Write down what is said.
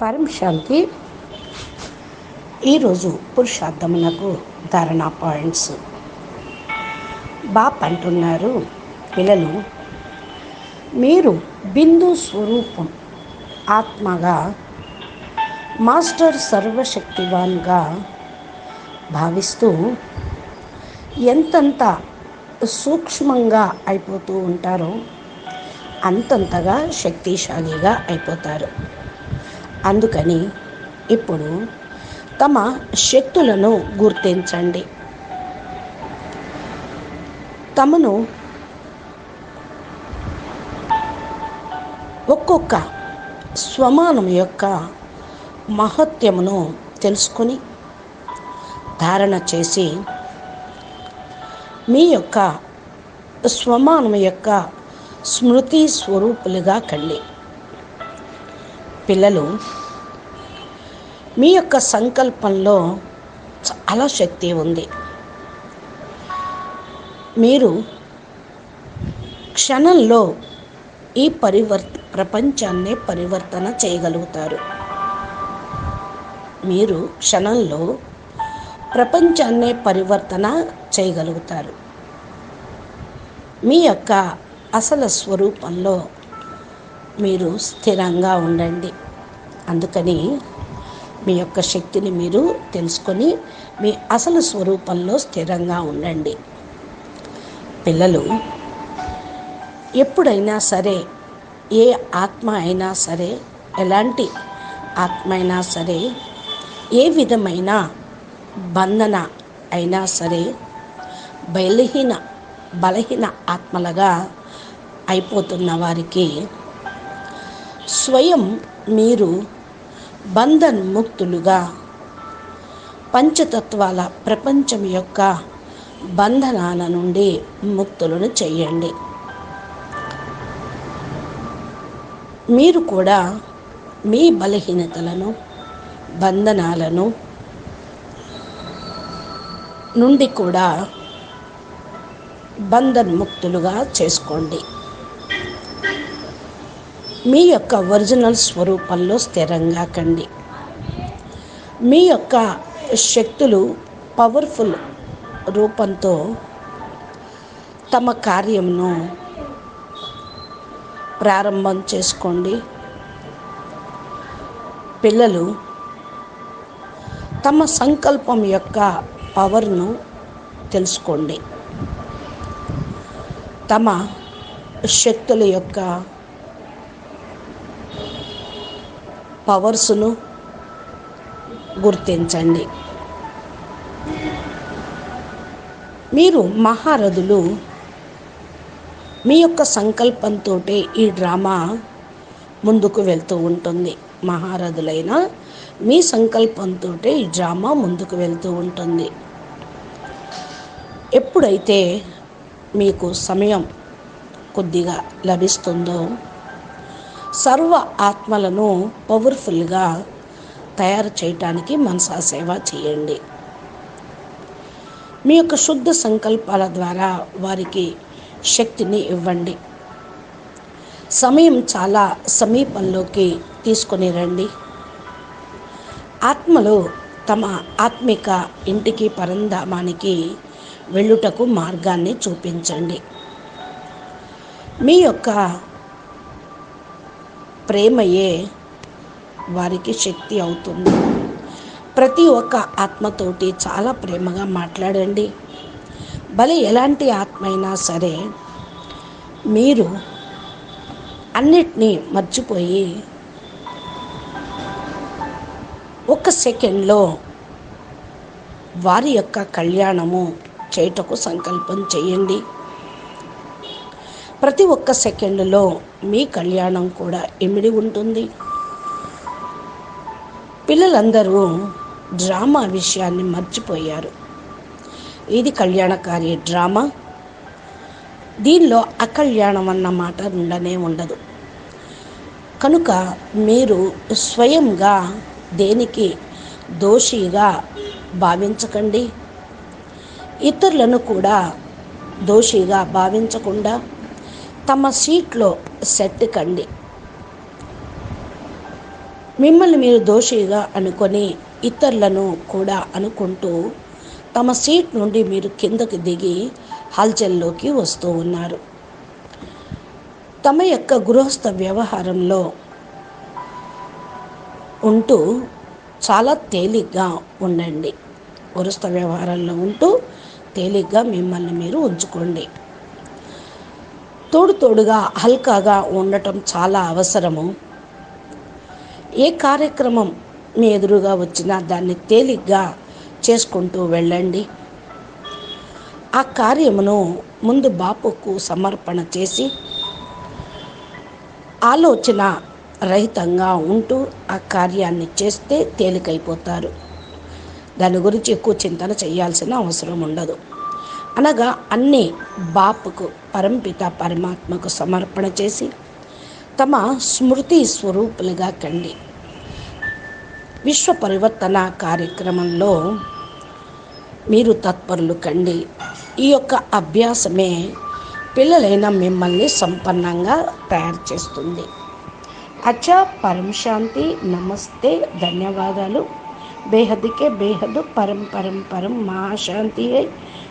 పరం శాంతి ఈరోజు పురుషార్థమునకు ధారణ పాయింట్స్. బాప్ అంటున్నారు పిల్లలు మీరు బిందు స్వరూపం ఆత్మగా మాస్టర్ సర్వశక్తివాన్గా భావిస్తూ ఎంతంత సూక్ష్మంగా అయిపోతూ ఉంటారో అంతంతగా శక్తిశాలిగా అయిపోతారు. అందుకని ఇప్పుడు తమ శక్తులను గుర్తించండి. తమను ఒక్కొక్క స్వమానం యొక్క మహత్యమును తెలుసుకొని ధారణ చేసి మీ యొక్క స్వమానం యొక్క స్మృతి స్వరూపులుగా కండి. పిల్లలు మీ యొక్క సంకల్పంలో చాలా శక్తి ఉంది. మీరు క్షణంలో ఈ పరివర్త ప్రపంచాన్ని పరివర్తన చేయగలుగుతారు. మీరు క్షణంలో ప్రపంచాన్నే పరివర్తన చేయగలుగుతారు. మీ యొక్క అసలు స్వరూపంలో మీరు స్థిరంగా ఉండండి. అందుకని మీ యొక్క శక్తిని మీరు తెలుసుకొని మీ అసలు స్వరూపంలో స్థిరంగా ఉండండి. పిల్లలు ఎప్పుడైనా సరే ఏ ఆత్మ అయినా సరే ఎలాంటి ఆత్మ అయినా సరే ఏ విధమైన బంధన అయినా సరే బలహీన బలహీన ఆత్మలుగా అయిపోతున్న వారికి స్వయం మీరు బంధన్ ముక్తులుగా పంచతత్వాల ప్రపంచం యొక్క బంధనాల నుండి ముక్తులను చేయండి మీరు కూడా మీ బలహీనతలను బంధనాలను నుండి కూడా బంధన్ ముక్తులుగా చేసుకోండి. మీ యొక్క ఒరిజినల్ స్వరూపంలో స్థిరంగా కండి. మీ యొక్క శక్తులు పవర్ఫుల్ రూపంతో తమ కార్యమును ప్రారంభం చేసుకోండి. పిల్లలు తమ సంకల్పం యొక్క పవర్ను తెలుసుకోండి. తమ శక్తుల యొక్క పవర్స్ను గుర్తించండి. మీరు మహారథులు మీ యొక్క సంకల్పంతో ఈ డ్రామా ముందుకు వెళ్తూ ఉంటుంది. మహారథులైన మీ సంకల్పంతో ఈ డ్రామా ముందుకు వెళ్తూ ఉంటుంది. ఎప్పుడైతే మీకు సమయం కొద్దిగా లభిస్తుందో సర్వ ఆత్మలను పవర్ఫుల్గా తయారు చేయటానికి మనసా సేవ చేయండి. మీ యొక్క శుద్ధ సంకల్పాల ద్వారా వారికి శక్తిని ఇవ్వండి. సమయం చాలా సమీపంలోకి తీసుకొని రండి. ఆత్మలు తమ ఆత్మిక ఇంటికి పరంధామానికి వెళ్ళుటకు మార్గాన్ని చూపించండి. మీ యొక్క ప్రేమయే వారికి శక్తి అవుతుంది. ప్రతి ఒక్క ఆత్మతోటి చాలా ప్రేమగా మాట్లాడండి. భలే ఎలాంటి ఆత్మ అయినా సరే మీరు అన్నిటినీ మర్చిపోయి ఒక సెకండ్లో వారి యొక్క కళ్యాణము చేయుటకు సంకల్పం చేయండి. ప్రతి ఒక్క సెకండ్లో మీ కళ్యాణం కూడా ఇమిడి ఉంటుంది. పిల్లలందరూ డ్రామా విషయాన్ని మర్చిపోయారు. ఇది కళ్యాణకారి డ్రామా. దీనిలో అకళ్యాణం అన్న మాట ఉండనే ఉండదు. కనుక మీరు స్వయంగా దేనికి దోషిగా భావించకండి. ఇతరులను కూడా దోషిగా భావించకుండా తమ సీట్లో సెట్ కండి మిమ్మల్ని మీరు దోషిగా అనుకొని ఇతరులను కూడా అనుకుంటూ తమ సీట్ నుండి మీరు కిందకి దిగి హల్చల్లోకి వస్తూ ఉన్నారు. తమ యొక్క గృహస్థ వ్యవహారంలో ఉంటూ చాలా తేలిగ్గా ఉండండి. గృహస్థ వ్యవహారంలో ఉంటూ తేలిగ్గా మిమ్మల్ని మీరు ఉంచుకోండి. తోడు తోడుగా హల్కాగా ఉండటం చాలా అవసరము. ఏ కార్యక్రమం మీ ఎదురుగా వచ్చినా దాన్ని తేలిగ్గా చేసుకుంటూ వెళ్ళండి. ఆ కార్యమును ముందు బాపుకు సమర్పణ చేసి ఆలోచన రహితంగా ఉంటూ ఆ కార్యాన్ని చేస్తే తేలికైపోతారు. దాని గురించి ఎక్కువ చింతన చేయాల్సిన అవసరం ఉండదు. అనగా అన్నీ బాపుకు పరంపిత పరమాత్మకు సమర్పణ చేసి తమ స్మృతి స్వరూపులుగా కండి. విశ్వ పరివర్తన కార్యక్రమంలో మీరు తత్పరులు కండి. ఈ యొక్క అభ్యాసమే పిల్లలైన మిమ్మల్ని సంపన్నంగా తయారు చేస్తుంది. అచ్చా పరంశాంతి నమస్తే ధన్యవాదాలు. బేహద్కే బేహద్ పరం పరం పరం మహాశాంతి అయి